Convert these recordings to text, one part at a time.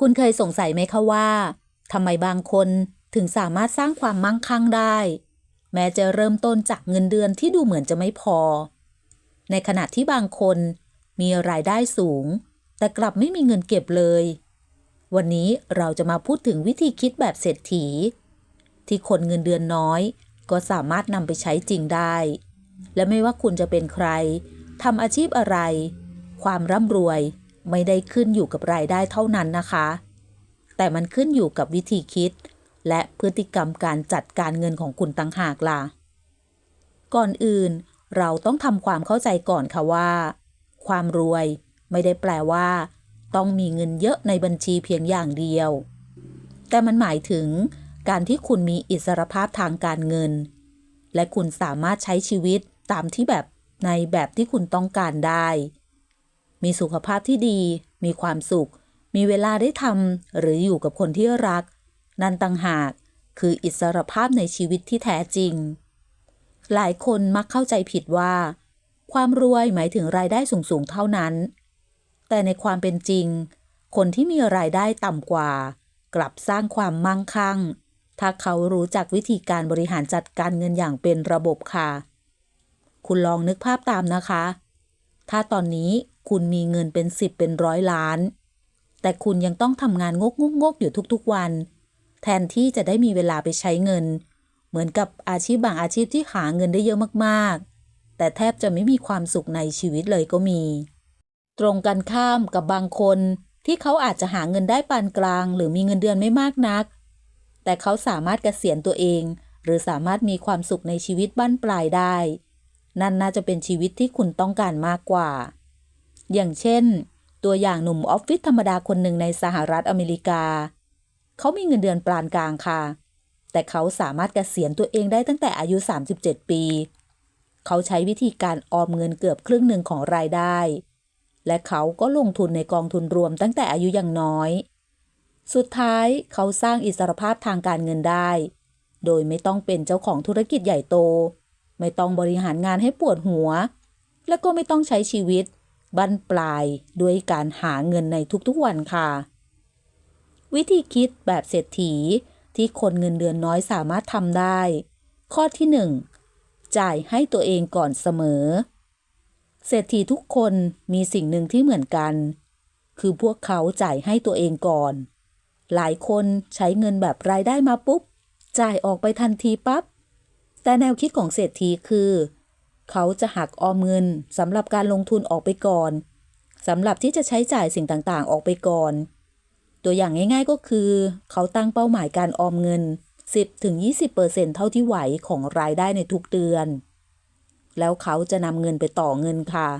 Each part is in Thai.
คุณเคยสงสัยไหมคะว่าทำไมบางคนถึงสามารถสร้างความมั่งคั่งได้ แม้จะเริ่มต้นจากเงินเดือนที่ดูเหมือนจะไม่พอ ในขณะที่บางคนมีรายได้สูง แต่กลับไม่มีเงินเก็บเลย วันนี้เราจะมาพูดถึงวิธีคิดแบบเศรษฐี ที่คนเงินเดือนน้อย ก็สามารถนำไปใช้จริงได้ และไม่ว่าคุณจะเป็นใครทำอาชีพอะไร ความร่ำรวย ไม่ได้ขึ้นอยู่กับรายได้เท่านั้นนะคะ แต่มันขึ้นอยู่กับวิธีคิด และพฤติกรรมการจัดการเงินของคุณต่างหากล่ะ ก่อนอื่นเราต้องทำความเข้าใจก่อนค่ะว่า ความรวยไม่ได้แปลว่า ต้องมีเงินเยอะในบัญชีเพียงอย่างเดียว แต่มันหมายถึงการที่คุณมีอิสรภาพทางการเงิน และคุณสามารถใช้ชีวิตตามที่แบบในแบบที่คุณต้องการได้ มีสุขภาพที่ดี มีความสุข มีเวลาได้ทำหรืออยู่กับคนที่รัก นั่นต่างหากคืออิสรภาพในชีวิตที่แท้จริง หลายคนมักเข้าใจผิดว่า ความรวยหมายถึงรายได้สูงๆเท่านั้น แต่ในความเป็นจริง คนที่มีรายได้ต่ำกว่า กลับสร้างความมั่งคั่ง ถ้าเขารู้จักวิธีการบริหารจัดการเงินอย่างเป็นระบบค่ะ คุณลองนึกภาพตามนะคะ ถ้าตอนนี้ คุณมีเงินเป็นสิบเป็นร้อยล้าน แต่คุณยังต้องทำงานงกงกงกอยู่ทุกๆวัน แทนที่จะได้มีเวลาไปใช้เงิน เหมือนกับอาชีพบางอาชีพที่หาเงินได้เยอะมากๆ แต่แทบจะไม่มีความสุขในชีวิตเลยก็มี ตรงกันข้ามกับบางคนที่เขาอาจจะหาเงินได้ปานกลาง หรือมีเงินเดือนไม่มากนัก แต่เขาสามารถเกษียณตัวเอง หรือสามารถมีความสุขในชีวิตบ้านปลายได้ นั่นน่าจะเป็นชีวิตที่คุณต้องการมากกว่า อย่างเช่น ตัวอย่างหนุ่มออฟฟิศธรรมดาคนหนึ่งในสหรัฐอเมริกา เขามีเงินเดือนปานกลางค่ะ แต่เขาสามารถเกษียณตัวเองได้ตั้งแต่อายุ 37 ปี เขาใช้วิธีการออมเงินเกือบครึ่งหนึ่งของรายได้ และเขาก็ลงทุนในกองทุนรวมตั้งแต่อายุยังน้อย สุดท้ายเขาสร้างอิสรภาพทางการเงินได้ โดยไม่ต้องเป็นเจ้าของธุรกิจใหญ่โต ไม่ต้องบริหารงานให้ปวดหัว และก็ไม่ต้องใช้ชีวิต บั้นปลายด้วยการหาเงินในทุกๆวันค่ะ วิธีคิดแบบเศรษฐีที่คนเงินเดือนน้อยสามารถทำได้ ข้อที่ 1 จ่ายให้ตัวเองก่อนเสมอ เศรษฐีทุกคนมีสิ่งหนึ่งที่เหมือนกัน คือพวกเขาจ่ายให้ตัวเองก่อน หลายคนใช้เงินแบบรายได้มาปุ๊บ จ่ายออกไปทันทีปับ๊บ แต่แนวคิดของเศรษฐีคือ เขาจะหักออมเงินสำหรับการลงทุนออกไปก่อนสำหรับที่จะใช้จ่ายสิ่งต่างๆ ออกไปก่อน ตัวอย่างง่ายๆก็คือ เขาตั้งเป้าหมายการออมเงิน 10-20%เท่าที่ไหวของรายได้ในทุกเดือน แล้วเขาจะนำเงินไปต่อเงินค่ะ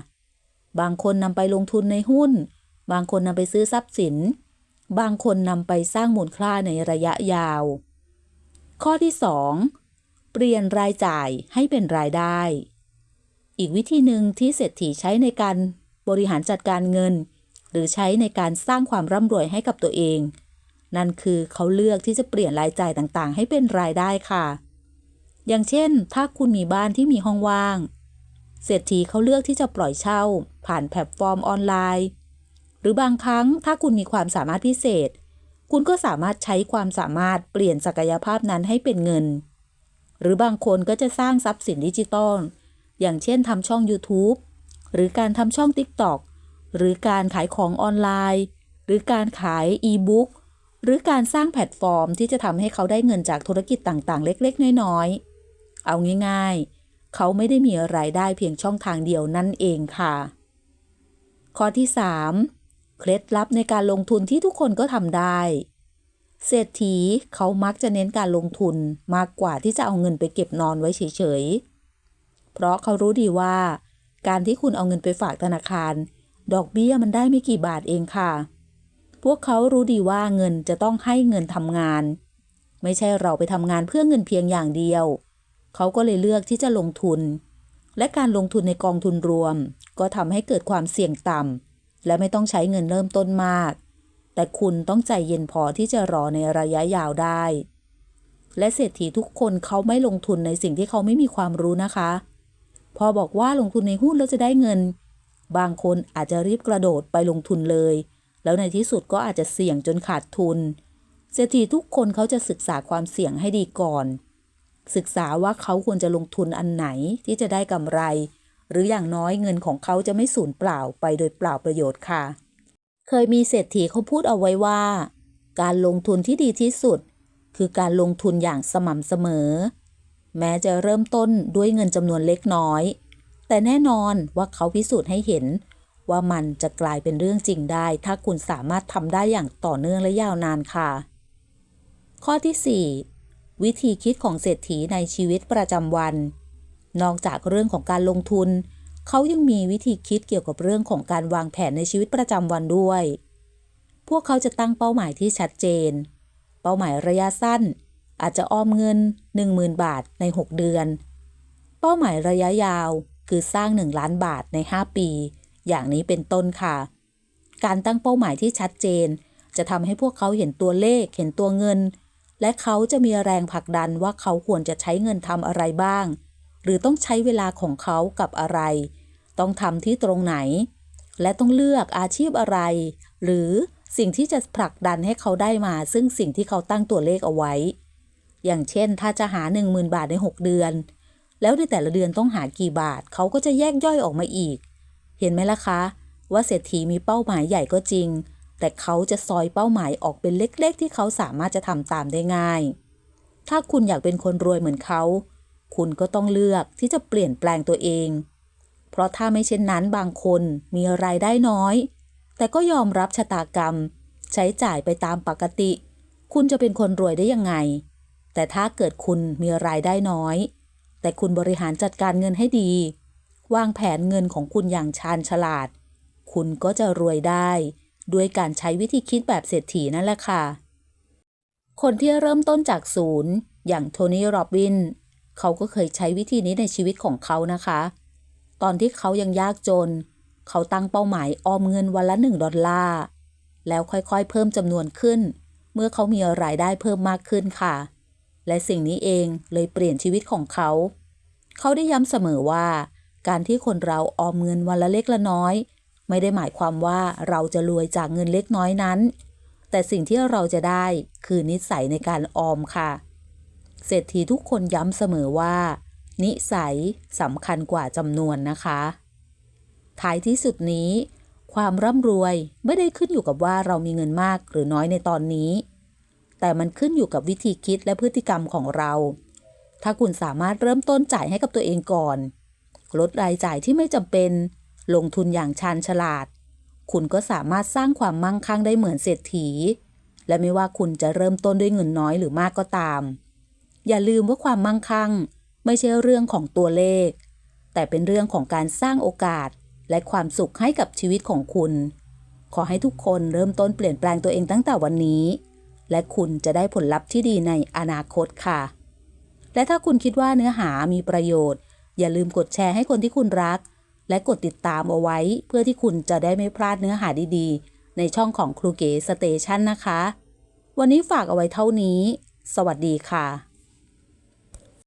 บางคนนำไปลงทุนในหุ้น บางคนนำไปซื้อทรัพย์สิน บางคนนำไปสร้างมูลค่าในระยะยาว ข้อที่ 2 เปลี่ยนรายจ่ายให้เป็นรายได้ อีกวิธีหนึ่งที่เศรษฐีใช้ในการบริหารจัดการเงิน หรือใช้ในการสร้างความร่ำรวยให้กับตัวเอง นั่นคือเขาเลือกที่จะเปลี่ยนรายจ่ายต่างๆ ให้เป็นรายได้ค่ะ อย่างเช่น ถ้าคุณมีบ้านที่มีห้องว่าง เศรษฐีเขาเลือกที่จะปล่อยเช่า ผ่านแพลตฟอร์มออนไลน์ หรือบางครั้งถ้าคุณมีความสามารถพิเศษ คุณก็สามารถใช้ความสามารถเปลี่ยนศักยภาพนั้นให้เป็นเงิน หรือบางคนก็จะสร้างทรัพย์สินดิจิตอล อย่างเช่นทำช่อง YouTube หรือการทำช่อง TikTok หรือการขายของออนไลน์ หรือการขายอีบุ๊กหรือการสร้างแพลตฟอร์มที่จะทำให้เขาได้เงินจากธุรกิจต่างๆ เล็กๆ น้อยๆ เอาง่ายๆ เขาไม่ได้มีรายได้เพียงช่องทางเดียวนั่นเองค่ะ ข้อที่ 3 เคล็ดลับในการลงทุนที่ทุกคนก็ทำได้ เศรษฐีเขามักจะเน้นการลงทุนมากกว่าที่จะเอาเงินไปเก็บนอนไว้เฉยๆ เพราะเขารู้ดีว่า การที่คุณเอาเงินไปฝากธนาคาร ดอกเบี้ยมันได้ไม่กี่บาทเองค่ะ พวกเขารู้ดีว่าเงินจะต้องให้เงินทำงาน ไม่ใช่เราไปทำงานเพื่อเงินเพียงอย่างเดียว เขาก็เลยเลือกที่จะลงทุน และการลงทุนในกองทุนรวม ก็ทำให้เกิดความเสี่ยงต่ำและไม่ต้องใช้เงินเริ่มต้นมาก แต่คุณต้องใจเย็นพอที่จะรอในระยะยาวได้และเศรษฐีทุกคนเขาไม่ลงทุนในสิ่งที่เขาไม่มีความรู้นะคะ พอบอกว่าลงทุนในหุ้นแล้วจะได้เงิน บางคนอาจจะรีบกระโดดไปลงทุนเลย แล้วในที่สุดก็อาจจะเสี่ยงจนขาดทุน เศรษฐีทุกคนเขาจะศึกษาความเสี่ยงให้ดีก่อน ศึกษาว่าเขาควรจะลงทุนอันไหนที่จะได้กำไร หรืออย่างน้อยเงินของเขาจะไม่สูญเปล่าไปโดยเปล่าประโยชน์ค่ะ เคยมีเศรษฐีเขาพูดเอาไว้ว่า การลงทุนที่ดีที่สุด คือการลงทุนอย่างสม่ำเสมอ แม้จะเริ่มต้นด้วยเงินจำนวนเล็กน้อย แต่แน่นอนว่าเขาพิสูจน์ให้เห็น ว่ามันจะกลายเป็นเรื่องจริงได้ ถ้าคุณสามารถทำได้อย่างต่อเนื่องและยาวนานค่ะ ข้อที่ 4 วิธีคิดของเศรษฐีในชีวิตประจำวัน นอกจากเรื่องของการลงทุน เขายังมีวิธีคิดเกี่ยวกับเรื่องของการวางแผนในชีวิตประจำวันด้วย พวกเขาจะตั้งเป้าหมายที่ชัดเจน เป้าหมายระยะสั้น อาจจะออมเงิน 10,000 บาทใน 6 เดือน เป้าหมายระยะยาวคือสร้าง 1 ล้านบาทใน 5 ปี อย่างนี้เป็นต้นค่ะ การตั้งเป้าหมายที่ชัดเจน จะทำให้พวกเขาเห็นตัวเลขเห็นตัวเงิน และเขาจะมีแรงผลักดันว่าเขาควรจะใช้เงินทำอะไรบ้าง หรือต้องใช้เวลาของเขากับอะไร ต้องทำที่ตรงไหน และต้องเลือกอาชีพอะไร หรือสิ่งที่จะผลักดันให้เขาได้มา ซึ่งสิ่งที่เขาตั้งตัวเลขเอาไว้ อย่างเช่น ถ้าจะหา 10,000 บาทใน 6 เดือน แล้วในแต่ละเดือนต้องหากี่บาท เขาก็จะแยกย่อยออกมาอีก เห็นไหมล่ะคะ ว่าเศรษฐีมีเป้าหมายใหญ่ก็จริง แต่เขาจะซอยเป้าหมายออกเป็นเล็ก ๆ ที่เขาสามารถจะทำตามได้ง่าย ถ้าคุณอยากเป็นคนรวยเหมือนเขา คุณก็ต้องเลือกที่จะเปลี่ยนแปลงตัวเอง เพราะถ้าไม่เช่นนั้นบางคนมีรายได้น้อย แต่ก็ยอมรับชะตากรรม ใช้จ่ายไปตามปกติ คุณจะเป็นคนรวยได้ยังไง แต่ถ้าเกิดคุณมีรายได้น้อย แต่คุณบริหารจัดการเงินให้ดี วางแผนเงินของคุณอย่างชาญฉลาด คุณก็จะรวยได้ ด้วยการใช้วิธีคิดแบบเศรษฐีนั่นแหละค่ะ คนที่เริ่มต้นจากศูนย์อย่างโทนี่ โรบิน เขาก็เคยใช้วิธีนี้ในชีวิตของเขานะคะ ตอนที่เขายังยากจน เขาตั้งเป้าหมายออมเงินวันละหนึ่งดอลลาร์ แล้วค่อยๆ เพิ่มจำนวนขึ้น เมื่อเขามีรายได้เพิ่มมากขึ้นค่ะ และสิ่งนี้เองเลยเปลี่ยนชีวิตของเขา เขาได้ย้ำเสมอว่า การที่คนเราออมเงินวันละเล็กละน้อย ไม่ได้หมายความว่าเราจะรวยจากเงินเล็กน้อยนั้น แต่สิ่งที่เราจะได้คือนิสัยในการออมค่ะ เศรษฐีทุกคนย้ำเสมอว่า นิสัยสำคัญกว่าจำนวนนะคะ ท้ายที่สุดนี้ ความร่ำรวยไม่ได้ขึ้นอยู่กับว่าเรามีเงินมากหรือน้อยในตอนนี้ แต่มันขึ้นอยู่กับวิธีคิดและพฤติกรรมของเรา ถ้าคุณสามารถเริ่มต้นจ่ายให้กับตัวเองก่อน ลดรายจ่ายที่ไม่จำเป็น ลงทุนอย่างชาญฉลาด คุณก็สามารถสร้างความมั่งคั่งได้เหมือนเศรษฐี และไม่ว่าคุณจะเริ่มต้นด้วยเงินน้อยหรือมากก็ตาม อย่าลืมว่าความมั่งคั่ง ไม่ใช่เรื่องของตัวเลข แต่เป็นเรื่องของการสร้างโอกาสและความสุขให้กับชีวิตของคุณ ขอให้ทุกคนเริ่มต้นเปลี่ยนแปลงตัวเองตั้งแต่วันนี้ และคุณจะได้ผลลัพธ์ที่ดีในอนาคตค่ะ และถ้าคุณคิดว่าเนื้อหามีประโยชน์ อย่าลืมกดแชร์ให้คนที่คุณรัก และกดติดตามเอาไว้ เพื่อที่คุณจะได้ไม่พลาดเนื้อหาดีๆ ในช่องของครูเก๋สเตชันนะคะ วันนี้ฝากเอาไว้เท่านี้ สวัสดีค่ะ